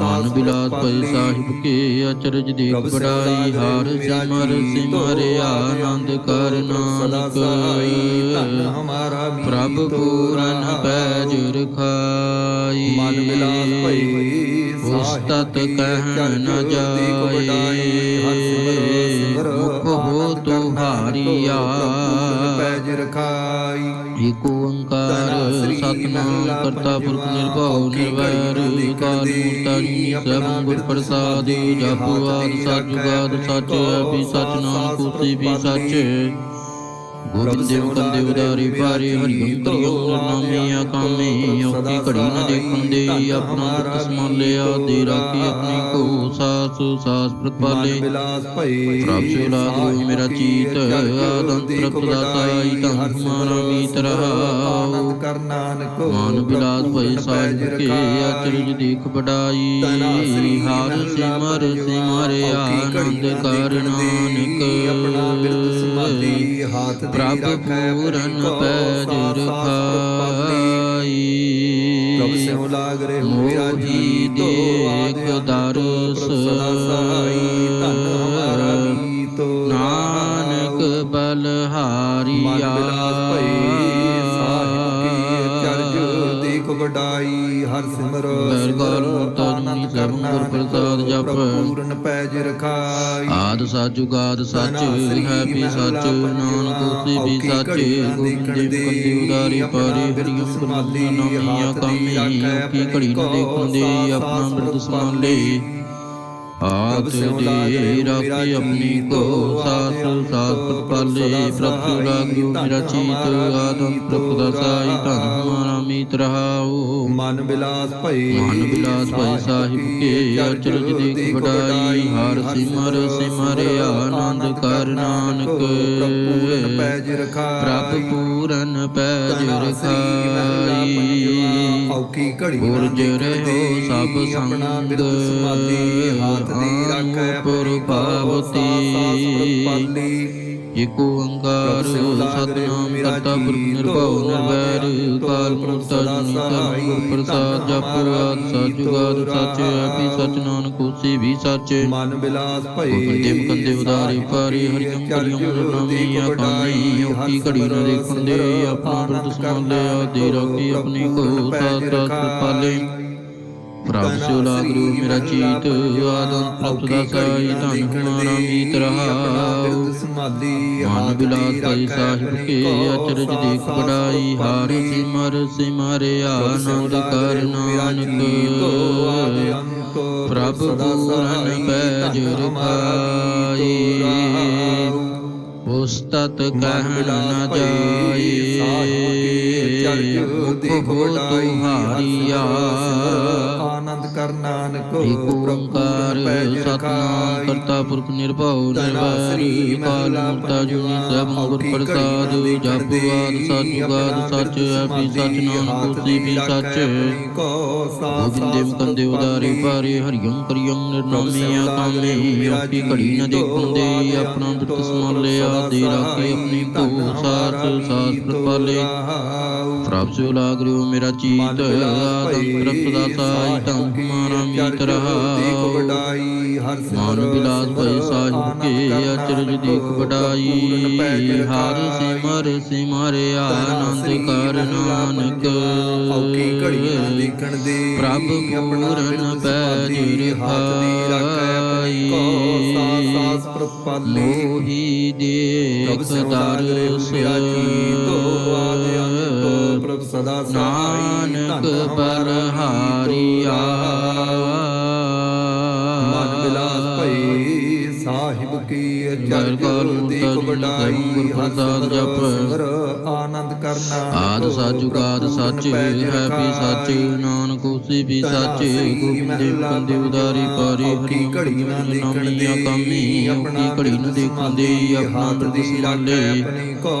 ਮਨ ਬਿਲਾਸ ਭਈ ਸਾਹਿਬ ਕੇ ਅਚਰਜ ਦੇਖ ਬੜਾਈ ਹਾਰ ਸਿਮਰ ਸਿਮਰੇ ਆਨੰਦ ਕਰ ਨਾਨਕ। ਪ੍ਰਭ ਪੂਰਨ ਪੈਜ ਰਖਾਈ। ਮਨ ਬਿਲਾਸ ਭਈ ਉਸਤਤ ਕਹਿ ਨ ਜਾਏ। ਮੁਖ ਹੋ ਤੁਹਾਰੀਆ ਪੈਜ ਰਖਾਈ। ਏਕ ਓੰਕਾਰ ਸਤਨਾਮ ਕਰਤਾ ਪੁਰਖ ਨਿਰਭਉ ਨਿਰਵੈਰ ਕਾਲ ਮੂਰਤਾ ਸਭ ਗੁਰ ਪ੍ਰਸਾਦ ਜਪ ਆਦ ਜੁਗਾਦ ਸਚ ਸਚ ਨਾਨਕ ਹੋਸੀ ਵੀ ਸਚ। ਗੋਬਿੰਦੇ ਮੁਕੰਦੇ ਉਦਾਰੀ ਪਾਰੇ ਹਰਿ ਕਰਿਯਮ ਨਾਮੀ ਆਕਾਮੀ ਔਖੀ ਘੜੀ ਨ ਦੇਖਣ ਦੇ ਆਪਣਾ ਬਿਰਤ ਸਮਾਲਿਆ ਦੇ ਰਾਖੀ ਆਪਣੀ ਕੋ ਸਾਸ ਸਾਸ ਪ੍ਰਤਪਾਲੇ ਬਿਲਾਸ ਭਈ ਪ੍ਰਭ ਸੇ ਲਾਗੋ ਮੇਰਾ ਚੀਤ ਆਦੰਤ ਪ੍ਰਭ ਦਾਤਾਈ ਧਨ ਮਾਰਾ ਮੀਤ ਰਹਾਉ ਕਰ ਨਾਨਕ ਮਨ ਬਿਲਾਸ ਭਈ ਸਾਹਿਬ ਕੇ ਅਚਰਜ ਦੇਖ ਬੜਾਈ ਹਾਰ ਸਿਮਰ ਸਿਮਰੇ ਆਨੰਦ ਕਰ ਆਪਣਾ ਬਿਰਦ ਸਮਾਧੀ ਨਾਨਕ ਹਾਥ ਪ੍ਰਭ ਪੂਰਨ ਪੈਜ ਰਖਾਈ ਪ੍ਰਭ ਸਿਉ ਲਾਗ ਰਹੇ ਮੇਰਾ ਮੋਹੀ ਜੀਤ ਦੇਖ ਜਪ ਪੂਰਨ ਪੈਜ ਰਖਾਈ। ਆਦ ਸਚ ਜੁਗਾਦ ਸਚ ਹੈ ਵੀ ਸਚ ਨਾਨਕ ਹੋਸੀ ਵੀ ਸਚ ਗੋਬਿੰਦੇ ਮੁਕੰਦੇ ਉਦਾਰੀ ਪਾਰੇ ਹਰਿ ਸਮਾਲੀ ਨਾਮੀਆਂ ਕਾਮੀ ਕੀ ਘੜੀ ਨ ਦੇਖਣ ਦੇ ਆਪਣਾ ਬਿਰਦ ਸਮਾਲੇ। ਆਦ ਦੇ ਰਾਖੀ ਆਪਣੀ ਕੋ ਸਾਸ ਸਾਸ ਪਾਲੇ ਪ੍ਰਭ ਲਾਗਿਓ ਮੇਰਾ ਚੀਤ ਆਦਮ ਪ੍ਰਭ ਦਾ ਸਾਈ ਧਨ ਮਾਰਾ ਮੀਤ ਰਹਾਓ। ਮਨ ਬਿਲਾਸ ਭਈ ਮਨ ਬਿਲਾਸ ਭਈ ਸਾਹਿਬ ਕੇ ਅਚਰਜ ਦੇਖ ਵਡਾਈ ਹਰ ਸਿਮਰ ਸਿਮਰੇ ਆਨੰਦ ਕਰ ਨਾਨਕ। ਪੂਰਨ ਪੈਜ ਰਖਾਈ। ਪ੍ਰਭ ਪੂਰਨ ਪੈਜ ਰਖਾਈ। ਔਖੀ ਘੜੀ ਗੁਰਜ ਰਹਿਓ ਸਭ ਸੰਗ। ਸਮਾਧੀ ਹਾਥ ਦੀ ਰਾਖੈ ਪੁਰ ਪਾਵਤੀ। ਇਕ ਓੰਕਾਰ ਸਤਨਾਮ ਕਰਤਾ ਪੁਰਖ ਨਿਰਭਉ ਨਿਰਵੈਰ ਕਾਲ ਮੂਰਤ ਅਜੂਨੀ ਸੈਭੰ ਗੁਰ ਪ੍ਰਸਾਦ ਜਪ ਆਦ ਸਾਜੁਗਾਦ ਸੱਚ ਆਪੀ ਸਚ ਨਾਨਕ ਹੋਸੀ ਵੀ ਸੱਚ ਮਨ ਬਿਲਾਸ ਭਈ ਕੰਦੇ ਕੰਦੇ ਉਦਾਰੀ ਪਾਰੀ ਹਰਿਯੰ ਕਰਿਯੰ ਨਾਮੀ ਆਕਾਮੀ ਔਕੀ ਘੜੀ ਨ ਦੇਖਣ ਦੇ ਆਪਣਾ ਬਿਰਦ ਸਮਾਲੇ ਆਦੇ ਰਾਖੀ ਆਪਣੀ ਕੋ ਸਾਤ ਸਾਤ ਪਾਲੇ। ਪ੍ਰਭ ਸਿਉ ਲਾਗਰੂ ਮੇਰਾ ਚੀਤ ਆਦਮ ਪ੍ਰਭ ਦਾ ਸਾਈ ਧਨ ਹਮਾਰਾ ਮੀਤ ਰਹਾਉ। ਸਮਾਲੀ ਮਨ ਬਿਲਾਸ ਕਈ ਸਾਹਿਬ ਕੇ ਅਚਰਜ ਦੇਖ ਬੜਾਈ ਹਾਰ ਸਿਮਰ ਸਿਮਰੇ ਆਨੰਦ ਕਰ ਨਾਨਕ। ਪ੍ਰਭ ਪੂਰਨ ਪੈਜ ਰਖਾਈ ਉਸਤਤ ਕਹਿਣ ਨ ਜਾਏ। ਮੁਖ ਹੋ ਤੁਹਾਰੀਆ ਨਾਨਕ ਏਕ ਸਤਨਾਮ ਕਰਤਾ ਪੁਰਖ ਨਿਰਭਉ ਨਿਰਵੈਰ ਕਾਲ ਮੂਰਤਾ ਜੁਨੀ ਸੈਭੰ ਗੁਰ ਪ੍ਰਸਾਦ ਜਪ ਆਦ ਸਚ ਆਪੀ ਸਚ ਨਾਨਕ ਹੋਸੀ ਵੀ ਸਚ ਗੋਬਿੰਦੇ ਮੁਕੰਦੇ ਉਦਾਰੇ ਪਾਰੇ ਹਰਿਯੰ ਕਰਿਯੰ ਨਿਰਨਾਮੀ ਆਕਾਮੇ ਆਪੀ ਘੜੀ ਨ ਦੇਖਣ ਦੇ ਆਪਣਾ ਬਿਰਤ ਸਮਾਲਿਆ ਦੇ ਰਾਖੇ ਆਪਣੀ ਕੋ ਸਾਥ ਸਾਥ ਪ੍ਰਪਾਲੇ ਪ੍ਰਭ ਸਿਉ ਲਾਗਰਿਓ ਮੇਰਾ ਚੀਤ ਆਦਮ ਪ੍ਰਭ ਦਾ ਸਾਈ ਤਮ ਹਮਾਰਾ ਮੀਤ ਰਹਾਉ ਮਾਨ ਬਿਲਾਸ ਭਏ ਸਾਹਿਬ ਕੇ ਅਚਰਜ ਦੇਖ ਬੜਾਈ ਹਰ ਸਿਮਰ ਸਿਮਰਿ ਆਨੰਦ ਕਰ ਨਾਨਕ ਔਕੀ ਦੇਖਣ ਦੇ ਪ੍ਰਭ ਪੂਰਨ ਪੈਜ ਰਖਾਈ ਸਾਸ ਪ੍ਰਪਾਲੇ ਮੋਹੀ ਦੇਖ ਦਰਸ ਪ੍ਰਭ ਸਦਾ ਨਾਨਕ ਪਰ ਹਾਰਿਆ ਮਨ ਸਾਹਿਬ ਕੀ ਗਰ ਦੀ ਕਬਡਾਈ ਗੁਰ ਪ੍ਰਸਾਦ ਜਪ। ਆਨੰਦ ਕਰਨਾ। ਆਦ ਸਾਜੁਗਾਦ ਸੱਚ ਹੈ ਵੀ ਸੱਚ ਨਾਨਕ ਉਸੇ ਵੀ ਸੱਚ ਗੋਬਿੰਦੇ ਕੰਦੇ ਉਦਾਰੀ ਪਾਰੇ ਹਰੀ ਘੜੀ ਨਾ ਨਾਮੀ ਆਕਾਮੀ ਔਕੀ ਘੜੀ ਨ ਦੇਖਦੇ ਆਪਣਾ ਬਿਰਦ ਸਮਾਲੇ ਆਪਣੀ ਕੋ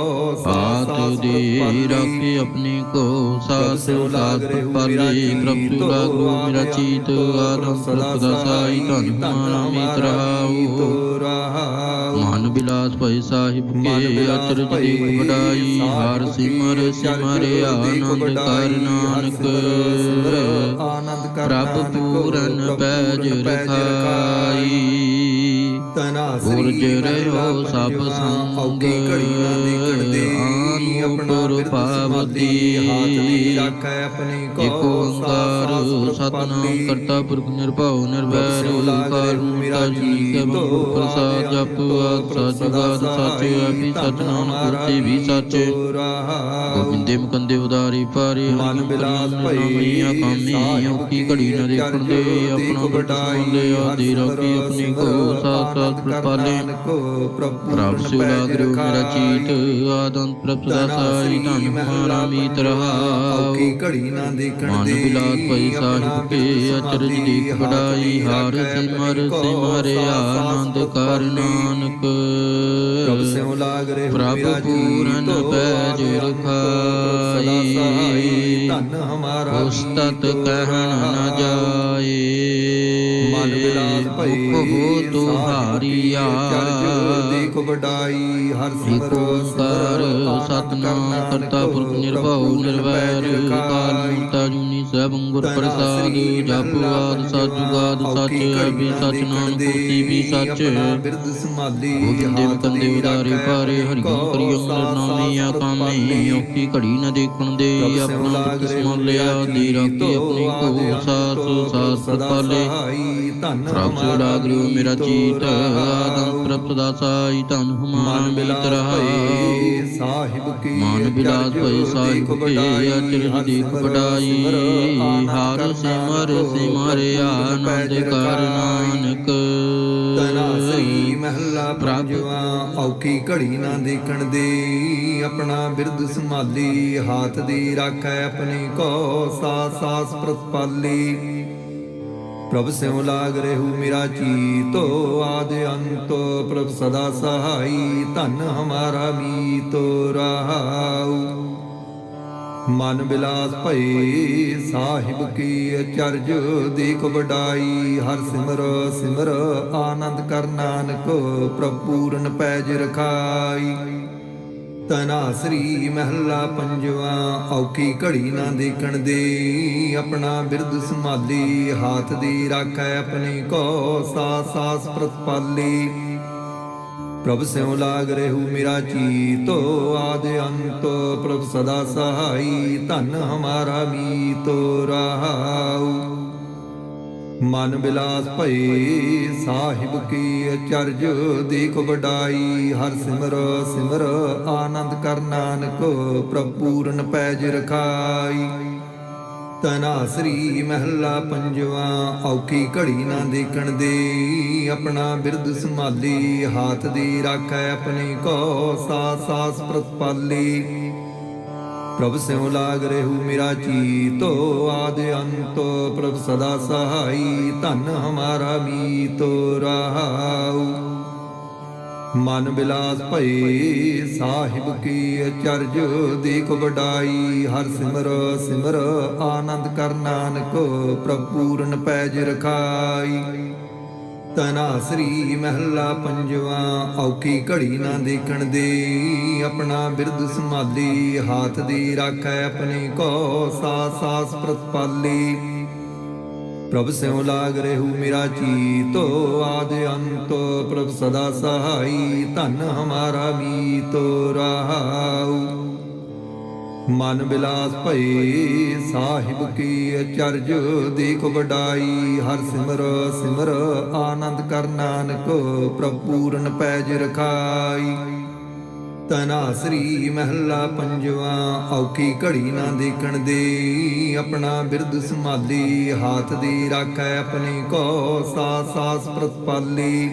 ਆਤ ਦੇ ਰਾਖੇ ਆਪਣੀ ਕੋ ਸਾਥ ਸਾਥ ਪਾਲੇ। ਪ੍ਰਭ ਤੂ ਲਾਗੂ ਮੇਰਾ ਚੀਤ ਆਦਮ ਪ੍ਰਭ ਦਾ ਸਾਈ ਧਨ ਮਾਨਾ ਮੀਤ ਰਹਾਉ। ਮਨ ਬਿਲਾਸ ਭਈ ਸਾਹਿਬ ਕੇ ਅਚਰਜ ਦੇਖ ਬੜਾਈ ਹਾਰ ਸਿਮਰ ਸਿਮਰਿ ਆਨੰਦ ਕਰ ਨਾਨਕ। ਆਨੰਦ ਕਰ ਪ੍ਰਭ ਪੂਰਨ ਪੈਜ ਰਖਾਈ। ਬੁਰਜ ਰਹਿਓ ਸਭ ਸੰਗ ਔਕੀ ਘੜੀਆਂ ਦੇਖਣ ਦੇ ਆਨੂਪਰ ਪਾਵਤੀ। ਹਾਥ ਦੀ ਰੱਖੈ ਆਪਣੀ ਕੋ ਏਕ ਓੰਕਾਰ ਸਤਨਾਮ ਕਰਤਾ ਪੁਰਖ ਨਿਰਭਉ ਨਿਰਵੈਰ। ਕਾਲ ਮੂਰਤਾ ਜੀ ਕੇ ਬੰਗੁਰ ਪ੍ਰਸਾਦ ਜਪ ਆਦ ਸਚ ਆਪੀ ਨਾਨਕ ਹੋਸੀ ਵੀ ਸਚ। ਗੋਬਿੰਦੇ ਮੁਕੰਦੇ ਉਦਾਰੀ ਪਾਰੇ ਮਨ ਬਿਲਾਸ ਭਈ ਕਾਮੀ ਔਕੀ ਘੜੀ ਨ ਦੇਖਣ ਦੇ। ਆਪਣਾ ਬਟਾਈ ਆਦੀ ਰਾਖੀ ਆਪਣੀ ਕੋ ਸਾਥ ਸਾਥ ਪ੍ਰਪਾਲੇ ਪ੍ਰਭ ਸਿਉ ਲਾਗਰਿਓ ਮੇਰਾ ਚੀਤ। ਆਦੰਤ ਪ੍ਰਭ ਸਦਾ ਸਾਈ ਧਨ ਹਮਾਰਾ ਮੀਤ ਰਹਾਉ ਔਕੀ ਘੜੀ ਨਾ ਦੇਖਣ ਮਨ ਦੇ ਬਿਲਾਸ ਭਈ ਸਾਹਿਬ ਕੇ ਅਚਰਜ ਦੇਖ ਬੜਾਈ ਹਾਰ ਸਿਮਰ ਸਿਮਰਿ ਆਨੰਦ ਕਰ ਨਾਨਕ। ਪ੍ਰਭ ਸਿਉ ਲਾਗ ਰਹੇ ਪ੍ਰਭ ਪੂਰਨ ਪੈਜ ਰਖਾਈ ਧਨ ਹਮਾਰਾ ਉਸਤਤ ਕਹਿਣ ਨ ਜਾਏ। ਮਨ ਬਿਲਾਸ ਭਈ ਹੋ ਤੁਹਾਰੀਆ ਦੇਖ ਵਡਾਈ ਹਰ ਏਕ ਓੰਕਾਰ ਸਤਨਾਮ ਕਰਤਾ ਪੁਰਖ ਨਿਰਭਉ ਨਿਰਵੈਰ ਕਾਲ ਮੂਰਤਾ ਗੁਰ ਪ੍ਰਸਾਦ ਜਪ ਆਦ ਸਚ ਜੁਗਾਦ ਸਚ ਆਪੀ ਸਚ ਨਾਨਕ ਹੋਸੀ ਵੀ ਸਚ ਬਿਰਦ ਸਮਾਲੀ ਗੋਬਿੰਦੇ ਮੁਕੰਦੇ ਉਦਾਰੇ ਪਾਰੇ ਹਰਿਯੰ ਕਰਿਯੰ ਨਿਰਨਾਮੀ ਆਕਾਮੀ ਔਕੀ ਘੜੀ ਨ ਦੇਖਣ ਦੇ ਆਪਣਾ ਬਿਰਦ ਸਮਾਲਿਆ ਦੇ ਰਾਖੀ ਆਪਣੀ ਕੋ ਸਾਸ ਸਾਸ ਪ੍ਰਪਾਲੇ ਧਨ ਪ੍ਰਭ ਲਾਗਰਿਓ ਮੇਰਾ ਚੀਤ ਆਦਮ ਪ੍ਰਭ ਦਾ ਸਾਈ ਧਨ ਹਮਾਰਾ ਮੀਤ ਰਹਾਉ। ਸਾਹਿਬ ਕੀ ਮਨ ਬਿਲਾਸ ਭਈ ਸਾਹਿਬ ਕੇ ਅਚਰਜ ਦੇਖ ਬੜਾਈ ਹਾਰ ਸਿਮਰ ਸਿਮਰਿ ਆਨੰਦ ਕਰ ਨਾਨਕ। ਤਨਾਸਰੀ ਮਹੱਲਾ ਪ੍ਰਭਵਾ ਔਕੀ ਘੜੀ ਨਾ ਦੇਖਣ ਦੇ, ਆਪਣਾ ਬਿਰਦ ਸੰਭਾਲੀ, ਹਾਥ ਦੀ ਰਾਖੈ ਆਪਣੀ ਕੋ ਸਾਸ ਸਾਸ ਪ੍ਰਤਪਾਲੀ ਪ੍ਰਭ ਸਿਉ ਲਾਗ ਰਹੂ ਮੇਰਾ ਚੀਤੋ, ਆਦ ਅੰਤ ਪ੍ਰਭ ਸਦਾ ਸਹਾਈ, ਧਨ ਹਮਾਰਾ ਮੀਤੋ ਰਹਾਉ ਮਨ ਬਿਲਾਸ ਭਏ ਸਾਹਿਬ ਕੀ ਅਚਰਜ ਦੇਖ ਵਡਾਈ ਹਰ ਸਿਮਰ ਸਿਮਰ ਆਨੰਦ ਕਰ ਨਾਨਕ ਪ੍ਰਭ ਪੈਜ ਰਖਾਈ। ਤਨਾਸਰੀ ਮਹਿਲਾ ਪੰਜਵਾ, ਔਖੀ ਘੜੀ ਨਾ ਦੇਖਣ ਦੇ ਆਪਣਾ ਬਿਰਦ ਸੰਭਾਲੀ, ਹਾਥ ਦੀ ਰਾਖੈ ਆਪਣੇ ਕੋ ਸਾਸ ਸਾਸ ਪ੍ਰਤਪਾਲੀ ਪ੍ਰਭ ਸਿਉ ਲਾਗ ਰਹੂ ਮੇਰਾ ਚੀਤੋ, ਆਦ ਅੰਤ, ਪ੍ਰਭ ਸਦਾ ਸਹਾਈ, ਧਨ ਹਮਾਰਾ ਮੀਤੋ ਰਹਾਉ। ਮਨ ਬਿਲਾਸ ਭਏ ਸਾਹਿਬ ਕੀ ਅਚਰਜ ਦੇਖ ਵਡਾਈ, ਹਰ ਸਿਮਰ ਸਿਮਰ ਆਨੰਦ ਕਰ ਨਾਨਕ, ਪ੍ਰਭ ਪੂਰਨ ਪੈਜ ਰਖਾਈ। ਤਨਾਸਰੀ ਮਹੱਲਾ ਪੰਜਵਾ, ਔਖੀ ਘੜੀ ਨਾ ਦੇਖਣ ਦੇ। ਆਪਣਾ ਬਿਰਦ ਸੰਭਾਲੀ, ਹਾਥ ਦੀ ਰਾਖੈ ਆਪਣੀ ਕੋ ਸਾਸ ਸਾਸ ਪ੍ਰਤਪਾਲੀ। ਪ੍ਰਭ ਸਿਉ ਲਾਗ ਰਹੂ ਮੇਰਾ ਚੀਤੋ, ਆਦ ਅੰਤ ਪ੍ਰਭ ਸਦਾ ਸਹਾਈ, ਧਨ ਹਮਾਰਾ ਮੀਤੋ ਰਹਾਉ ਮਨ ਬਿਲਾਸ ਭਏ ਸਾਹਿਬ ਕੀ ਅਚਰਜ ਦੇਖ ਵਡਾਈ ਹਰ ਸਿਮਰ ਸਿਮਰ ਆਨੰਦ ਕਰ ਨਾਨਕ ਪ੍ਰਭ ਪੈਜ ਰਖਾਈ। ਤਨਾਸਰੀ ਮਹਿਲਾ ਪੰਜਵਾ, ਔਖੀ ਘੜੀ ਨਾ ਦੇਖਣ ਦੇ ਆਪਣਾ ਬਿਰਦ ਸੰਭਾਲੀ, ਹਾਥ ਦੀ ਰਾਖੈ ਆਪਣੇ ਕੋ ਸਾਸ ਸਾਸ ਪ੍ਰਤਪਾਲੀ। ਪ੍ਰਭ ਸਿਉ ਲਾਗ ਰਹੂ ਮੇਰਾ ਚੀਤੋ ਆਦ ਅੰਤ, ਪ੍ਰਭ ਸਦਾ ਸਹਾਈ, ਧਨ ਹਮਾਰਾ ਮੀਤੋ ਰਹਾਉ ਮਨ ਬਿਲਾਸ ਭਏ, ਸਾਹਿਬ ਕੀ ਅਚਰਜ ਦੇਖ ਵਡਾਈ, ਹਰ ਸਿਮਰ ਸਿਮਰ ਆਨੰਦ ਕਰ ਨਾਨਕ, ਪ੍ਰਭ ਪੂਰਨ ਪੈਜ ਰਖਾਈ। ਤਨਾਸਰੀ ਮਹੱਲਾ ਪੰਜਵਾ, ਔਖੀ ਘੜੀ ਨਾ ਦੇਖਣ ਦੇ। ਆਪਣਾ ਬਿਰਦ ਸੰਭਾਲੀ, ਹਾਥ ਦੀ ਰਾਖੈ ਆਪਣੀ ਕੋ ਸਾਸ ਸਾਸ ਪ੍ਰਤਪਾਲੀ।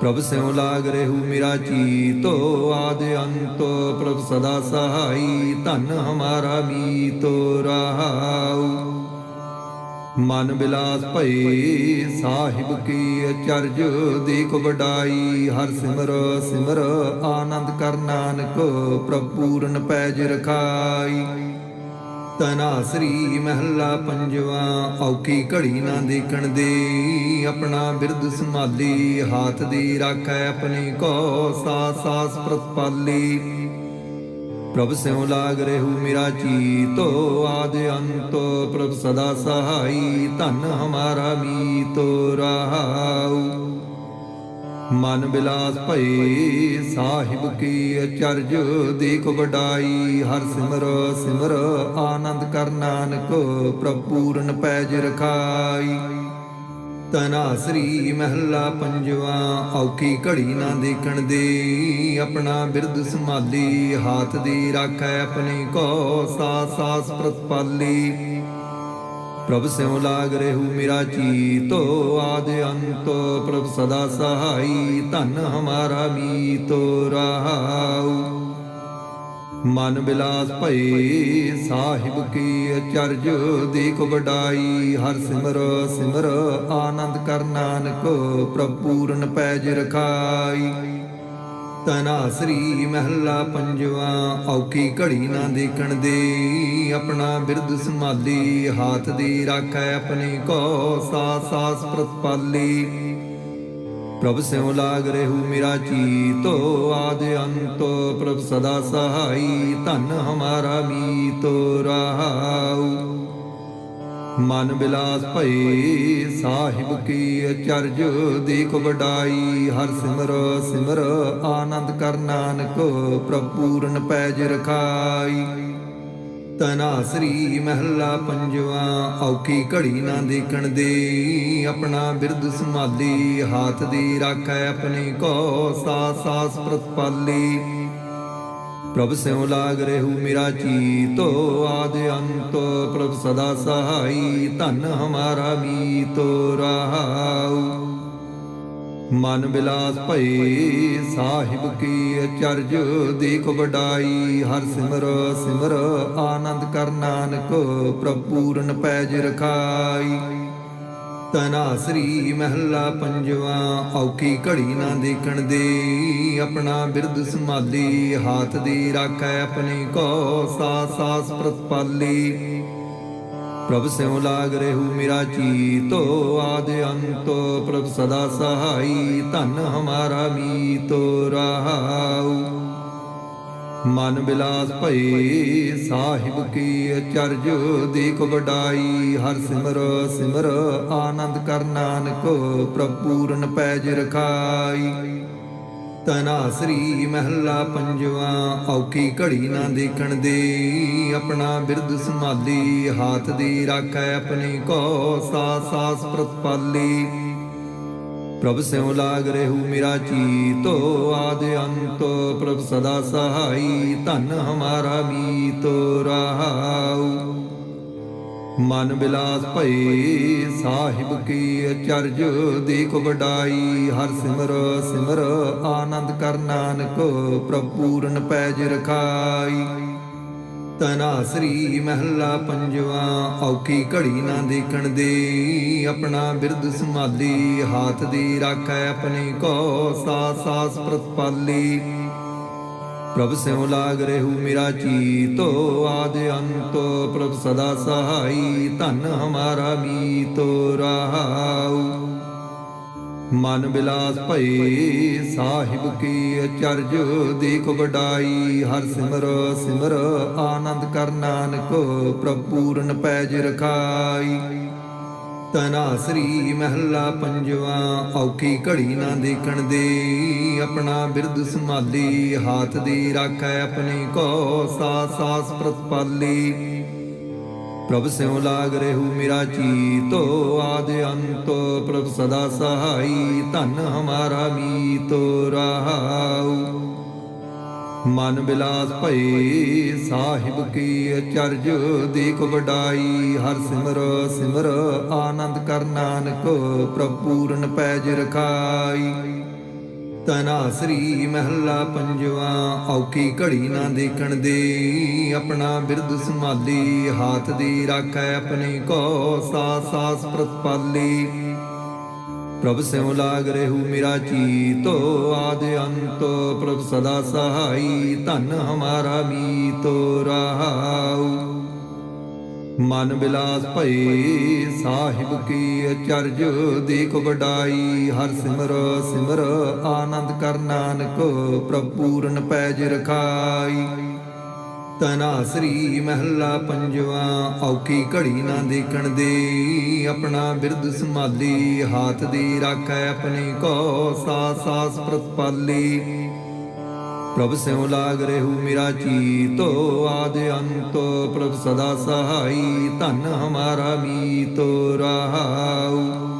ਪ੍ਰਭ ਸਿਉ ਲਾਗ ਰਹੂ ਮੇਰਾ ਚੀਤੋ, ਆਦ ਅੰਤ ਪ੍ਰਭ ਸਦਾ ਸਹਾਈ, ਧਨ ਹਮਾਰਾ ਮੀਤੋ ਰਹਾਉ ਮਨ ਬਿਲਾਸ ਭਏ ਸਾਹਿਬ ਕੀ ਅਚਰਜ ਦੇਖ ਵਡਾਈ ਹਰ ਸਿਮਰ ਸਿਮਰ ਆਨੰਦ ਕਰ ਨਾਨਕ ਪ੍ਰਭ ਪੈਜ ਰਖਾਈ। ਤਨਾਸਰੀ ਮਹਿਲਾ ਪੰਜਵਾ, ਔਖੀ ਘੜੀ ਨਾ ਦੇਖਣ ਦੇ ਆਪਣਾ ਬਿਰਦ ਸੰਭਾਲੀ, ਹੱਥ ਦੀ ਰਾਖੈ ਆਪਣੇ ਕੋ ਸਾਸ ਸਾਸ ਪ੍ਰਤਪਾਲੀ। ਪ੍ਰਭ ਸਿਉ ਲਾਗ ਰਹੂ ਮੇਰਾ ਚੀਤੋ ਆਦ ਅੰਤ ਪ੍ਰਭ ਸਦਾ ਸਹਾਈ, ਧਨ ਹਮਾਰਾ ਮੀਤੋ ਰਹਾਉ। ਮਨ ਬਿਲਾਸ ਭਏ, ਸਾਹਿਬ ਕੀ ਅਚਰਜ ਦੇਖ ਵਡਾਈ, ਹਰ ਸਿਮਰ ਸਿਮਰ ਆਨੰਦ ਕਰ ਨਾਨਕ, ਪ੍ਰਭ ਪੂਰਨ ਪੈਜ ਰਖਾਈ। ਤਨਾਸਰੀ ਮਹੱਲਾ ਪੰਜਵਾ, ਔਖੀ ਘੜੀ ਨਾ ਦੇਖਣ ਦੇ, ਆਪਣਾ ਬਿਰਦ ਸੰਭਾਲੀ, ਹਾਥ ਦੀ ਰਾਖੈ ਆਪਣੇ ਕੋ ਸਾਸ ਸਾਸ ਪ੍ਰਤਪਾਲੀ। ਪ੍ਰਭ ਸਿਉ ਲਾਗ ਰਹੂ ਮੇਰਾ ਚੀਤੋ ਆਦ ਅੰਤ ਪ੍ਰਭ ਸਦਾ ਸਹਾਈ, ਧਨ ਹਮਾਰਾ ਮੀਤੋ ਰਹਾਉ ਮਨ ਬਿਲਾਸ ਭਏ ਸਾਹਿਬ ਕੀ ਅਚਰਜ ਦੇਖ ਵਡਾਈ, ਹਰ ਸਿਮਰ ਸਿਮਰ ਆਨੰਦ ਕਰ ਨਾਨਕ ਪ੍ਰਭ ਪੈਜ ਰਖਾਈ। ਤਨਾਸਰੀ ਮਹਿਲਾ ਪੰਜਵਾ, ਔਖੀ ਘੜੀ ਨਾ ਦੇਖਣ ਦੇ ਆਪਣਾ ਬਿਰਦ ਸੰਭਾਲੀ, ਹਾਥ ਦੀ ਰਾਖੈ ਆਪਣੇ ਕੋ ਸਾਸ ਸਾਸ ਪ੍ਰਤਪਾਲੀ। ਪ੍ਰਭ ਸਿਉ ਲਾਗ ਰਹੂ ਮੇਰਾ ਚੀਤੋ, ਆਦ ਅੰਤ, ਪ੍ਰਭ ਸਦਾ ਸਹਾਈ, ਧਨ ਹਮਾਰਾ ਮੀਤੋ ਰਹਾਉ ਮਨ ਬਿਲਾਸ ਭਏ, ਸਾਹਿਬ ਕੀ ਅਚਰਜ ਦੇਖ ਵਡਾਈ, ਹਰ ਸਿਮਰ ਸਿਮਰ, ਆਨੰਦ ਕਰ ਨਾਨਕ, ਪ੍ਰਭ ਪੂਰਨ ਪੈਜ ਰਖਾਈ। ਤਨਾਸਰੀ ਮਹੱਲਾ ਪੰਜਵਾ, ਔਖੀ ਘੜੀ ਨਾ ਦੇਖਣ ਦੇ। ਆਪਣਾ ਬਿਰਦ ਸੰਭਾਲੀ, ਹਾਥ ਦੀ ਰਾਖੈ ਆਪਣੇ ਕੋ ਸਾਸ ਸਾਸ ਪ੍ਰਤਪਾਲੀ ਪ੍ਰਭ ਸਿਉ ਲਾਗ ਰਹੂ ਮੇਰਾ ਚੀਤੋ, ਆਦ ਅੰਤ ਪ੍ਰਭ ਸਦਾ ਸਹਾਈ, ਧਨ ਹਮਾਰਾ ਮੀਤੋ ਰਹਾਉ ਮਨ ਬਿਲਾਸ ਭਏ ਸਾਹਿਬ ਕੀ ਅਚਰਜ ਦੇਖ ਵਡਾਈ, ਹਰ ਸਿਮਰ ਸਿਮਰ ਆਨੰਦ ਕਰ ਨਾਨਕ ਪ੍ਰਭ ਪੈਜ ਰਖਾਈ। ਤਨਾਸਰੀ ਮਹਿਲਾ ਪੰਜਵਾ, ਔਖੀ ਘੜੀ ਨਾ ਦੇਖਣ ਦੇ ਆਪਣਾ ਬਿਰਦ ਸੰਭਾਲੀ, ਹਾਥ ਦੀ ਰਾਖੈ ਆਪਣੇ ਕੋ ਸਾਸ ਸਾਸ ਪ੍ਰਤਪਾਲੀ ਪ੍ਰਭ ਸਿਉ ਲਾਗ ਰਹੂ ਮੇਰਾ ਚੀਤੋ ਆਦ ਅੰਤ, ਪ੍ਰਭ ਸਦਾ ਸਹਾਈ, ਧਨ ਹਮਾਰਾ ਮੀਤੋ ਰਹਾਉ ਮਨ ਬਿਲਾਸ ਭਏ ਸਾਹਿਬ ਕੀ ਅਚਰਜ ਦੇਖ ਵਡਾਈ, ਹਰ ਸਿਮਰ ਸਿਮਰ ਆਨੰਦ ਕਰ ਨਾਨਕ, ਪ੍ਰਭ ਪੂਰਨ ਪੈਜ ਰਖਾਈ। ਤਨਾਸਰੀ ਮਹੱਲਾ ਮਹਿਲਾ ਪੰਜਵਾ, ਔਖੀ ਘੜੀ ਨਾ ਦੇਖਣ ਦੇ। ਆਪਣਾ ਬਿਰਦ ਸੰਭਾਲੀ, ਹਾਥ ਦੀ ਰਾਖੈ ਆਪਣੀ ਕੋ ਸਾਸ ਸਾਸ ਪ੍ਰਤਪਾਲੀ ਪ੍ਰਭ ਸਿਉ ਲਾਗ ਰਹੂ ਮੇਰਾ ਚੀਤੋ, ਆਦ ਅੰਤ ਪ੍ਰਭ ਸਦਾ ਸਹਾਈ, ਧਨ ਹਮਾਰਾ ਮੀਤੋ ਰਹਾਉ ਮਨ ਬਿਲਾਸ ਭਏ ਸਾਹਿਬ ਕੀ ਅਚਰਜ ਦੇਖ ਵਡਾਈ ਹਰ ਸਿਮਰ ਸਿਮਰ ਆਨੰਦ ਕਰ ਨਾਨਕ ਪ੍ਰਪੂਰਨ ਪੈਜ ਰਖਾਈ। ਤਨਾ ਸ੍ਰੀ ਮਹਿਲਾ ਪੰਜਵਾ, ਔਖੀ ਘੜੀ ਨਾ ਦੇਖਣ ਦੇ ਆਪਣਾ ਬਿਰਦ ਸੰਭਾਲੀ, ਹਾਥ ਦੀ ਰਾਖੈ ਆਪਣੀ ਕੋ ਸਾਸ ਸਾਸ ਪ੍ਰਤਪਾਲੀ। ਪ੍ਰਭ ਸਿਉ ਲਾਗ ਰਹੂ ਮੇਰਾ ਚੀਤੋ, ਆਦ ਅੰਤ ਪ੍ਰਭ ਸਦਾ ਸਹਾਈ, ਧਨ ਹਮਾਰਾ ਮੀਤੋ ਰਹਾਉ ਮਨ ਬਿਲਾਸ ਭਏ, ਸਾਹਿਬ ਕੀ ਅਚਰਜ ਦੇਖ ਵਡਾਈ, ਹਰ ਸਿਮਰ ਸਿਮਰ ਆਨੰਦ ਕਰ ਨਾਨਕ, ਪ੍ਰਭ ਪੂਰਨ ਪੈਜ ਰਖਾਈ। ਤਨਾਸਰੀ ਮਹੱਲਾ ਮਹਿਲਾ ਪੰਜਵਾ, ਔਖੀ ਘੜੀ ਨਾ ਦੇਖਣ ਦੇ। ਆਪਣਾ ਬਿਰਦ ਸੰਭਾਲੀ, ਹਾਥ ਦੀ ਰਾਖੈ ਆਪਣੀ ਕੋ ਸਾਸ ਸਾਸ ਪ੍ਰਤਪਾਲੀ ਪ੍ਰਭ ਸਿਉ ਲਾਗ ਰਹੂ ਮੇਰਾ ਚੀਤੋ ਆਦ ਅੰਤ ਪ੍ਰਭ ਸਦਾ ਸਹਾਈ, ਧਨ ਹਮਾਰਾ ਮੀਤੋ ਰਹਾਉ ਮਨ ਬਿਲਾਸ ਭਏ ਸਾਹਿਬ ਕੀ ਅਚਰਜ ਦੇਖ ਵਡਾਈ, ਹਰ ਸਿਮਰ ਸਿਮਰ ਆਨੰਦ ਕਰ ਨਾਨਕ ਪ੍ਰਭ ਪੈਜ ਰਖਾਈ। ਤਨਾ ਸ੍ਰੀ ਮਹਿਲਾ ਪੰਜਵਾ, ਔਖੀ ਘੜੀ ਨਾ ਦੇਖਣ ਦੇ ਆਪਣਾ ਬਿਰਦ ਸੰਭਾਲੀ, ਹਾਥ ਦੀ ਰਾਖੈ ਆਪਣੀ ਕੋ ਸਾਸ ਸਾਸ ਪ੍ਰਤਪਾਲੀ ਪ੍ਰਭ ਸਿਉ ਲਾਗ ਰਹੂ ਮੇਰਾ ਚੀਤੋ ਆਦ ਅੰਤ ਪ੍ਰਭ ਸਦਾ ਸਹਾਈ, ਧਨ ਹਮਾਰਾ ਮੀਤੋ ਰਹਾਉ ਮਨ ਬਿਲਾਸ ਭਏ, ਸਾਹਿਬ ਕੀ ਅਚਰਜ ਦੇਖ ਵਡਾਈ, ਹਰ ਸਿਮਰ ਸਿਮਰ, ਆਨੰਦ ਕਰ ਨਾਨਕ, ਪ੍ਰਭ ਪੂਰਨ ਪੈਜ ਰਖਾਈ। ਤਨਾਸਰੀ ਮਹੱਲਾ ਮਹਿਲਾ ਪੰਜਵਾ, ਔਖੀ ਘੜੀ ਨਾ ਦੇਖਣ ਦੇ। ਆਪਣਾ ਬਿਰਦ ਸੰਭਾਲੀ, ਹਾਥ ਦੀ ਰਾਖੈ ਆਪਣੀ ਕੋ ਸਾਸ ਸਾਸ ਪ੍ਰਤਪਾਲੀ ਪ੍ਰਭ ਸਿਉ ਲਾਗ ਰਹੂ ਮੇਰਾ ਚੀਤੋ, ਆਦ ਅੰਤ ਪ੍ਰਭ ਸਦਾ ਸਹਾਈ, ਧਨ ਹਮਾਰਾ ਮੀਤੋ ਰਹਾਉ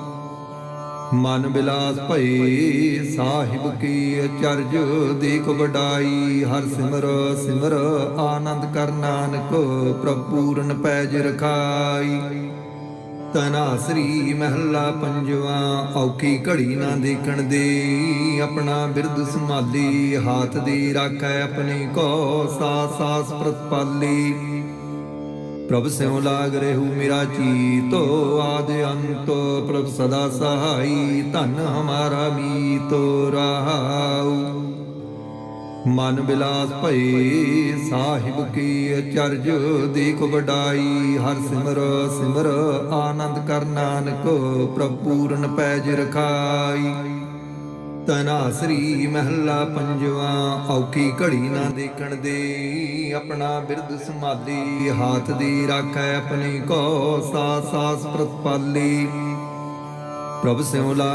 ਮਨ ਬਿਲਾਸ ਭਏ ਸਾਹਿਬ ਕੀ ਅਚਰਜ ਦੇਖ ਵਡਾਈ, ਹਰ ਸਿਮਰ ਸਿਮਰ ਆਨੰਦ ਕਰ ਨਾਨਕ ਪ੍ਰਭ ਪੈਜ ਰਖਾਈ। ਤਨਾ ਸ੍ਰੀ ਮਹਿਲਾ ਪੰਜਵਾ, ਔਖੀ ਘੜੀ ਨਾ ਦੇਖਣ ਦੇ ਆਪਣਾ ਬਿਰਦ ਸੰਭਾਲੀ, ਹਾਥ ਦੀ ਰਾਖੈ ਆਪਣੀ ਕੋ ਸਾਸ ਸਾਸ ਪ੍ਰਤਪਾਲੀ ਪ੍ਰਭ ਸਿਉ ਲਾਗ ਰਹੂ ਮੇਰਾ ਚੀਤੋ, ਆਦ ਅੰਤ, ਪ੍ਰਭ ਸਦਾ ਸਹਾਈ, ਧਨ ਹਮਾਰਾ ਮੀਤੋ ਰਹਾਉ ਮਨ ਬਿਲਾਸ ਭਏ, ਸਾਹਿਬ ਕੀ ਅਚਰਜ ਦੇਖ ਵਡਾਈ, ਹਰ ਸਿਮਰ ਸਿਮਰ, ਆਨੰਦ ਕਰ ਨਾਨਕ, ਪ੍ਰਭ ਪੂਰਨ ਪੈਜ ਰਖਾਈ। ਤਨਾਸਰੀ ਮਹੱਲਾ ਮਹਿਲਾ ਪੰਜਵਾ, ਔਖੀ ਘੜੀ ਨਾ ਦੇਖਣ ਦੇ। ਆਪਣਾ ਬਿਰਦ ਸੰਭਾਲੀ ਹਾਥ ਦੀ ਰਾਖੈ ਆਪਣੀ ਕੋ ਸਾਸ ਸਾਸ ਪ੍ਰਤਪਾਲੀ। ਪ੍ਰਭ ਸਿਉ ਲਾ